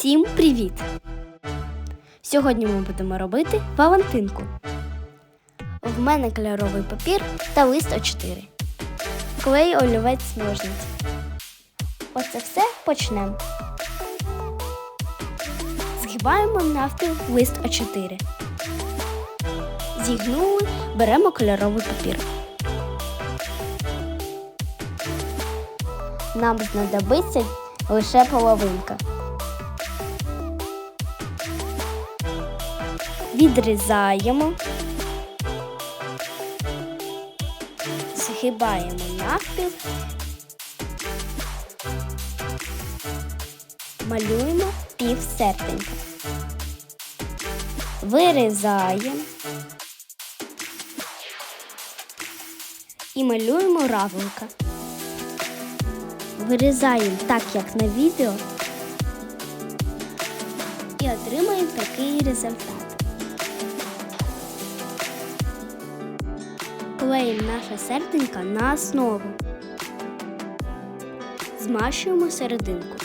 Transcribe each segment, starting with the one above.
Усім привіт! Сьогодні ми будемо робити Валентинку. В мене кольоровий папір та лист А4. Клей, олівець, ножниці. Оце все почнемо. Згибаємо навпіл лист А4. Зігнули, беремо кольоровий папір. Нам знадобиться лише половинка. Відрізаємо, згибаємо навпіл, малюємо пів серденька. Вирізаємо і малюємо равлика. Вирізаємо так, як на відео, і отримаємо такий результат. Клеїмо наше серденько на основу. Змащуємо серединку.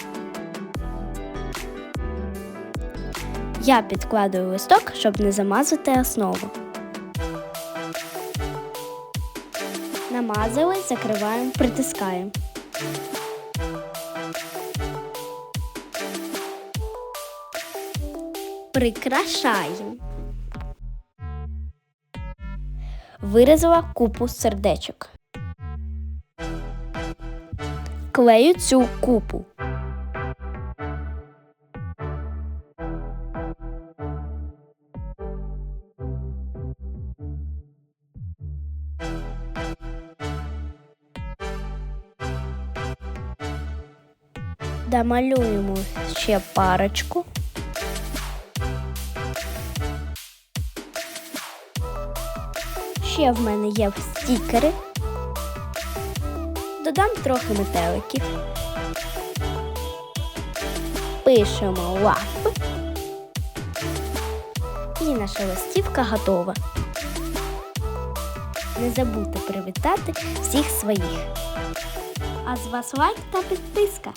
Я підкладую листок, щоб не замазати основу. Намазали, закриваємо, притискаємо. Прикрашаємо. Вирізала купу сердечок. Клею цю купу. Домалюємо ще парочку. Ще в мене є стікери. Додам трохи метеликів. Пишемо лапи. І наша листівка готова. Не забудьте привітати всіх своїх. А з вас лайк та підписка.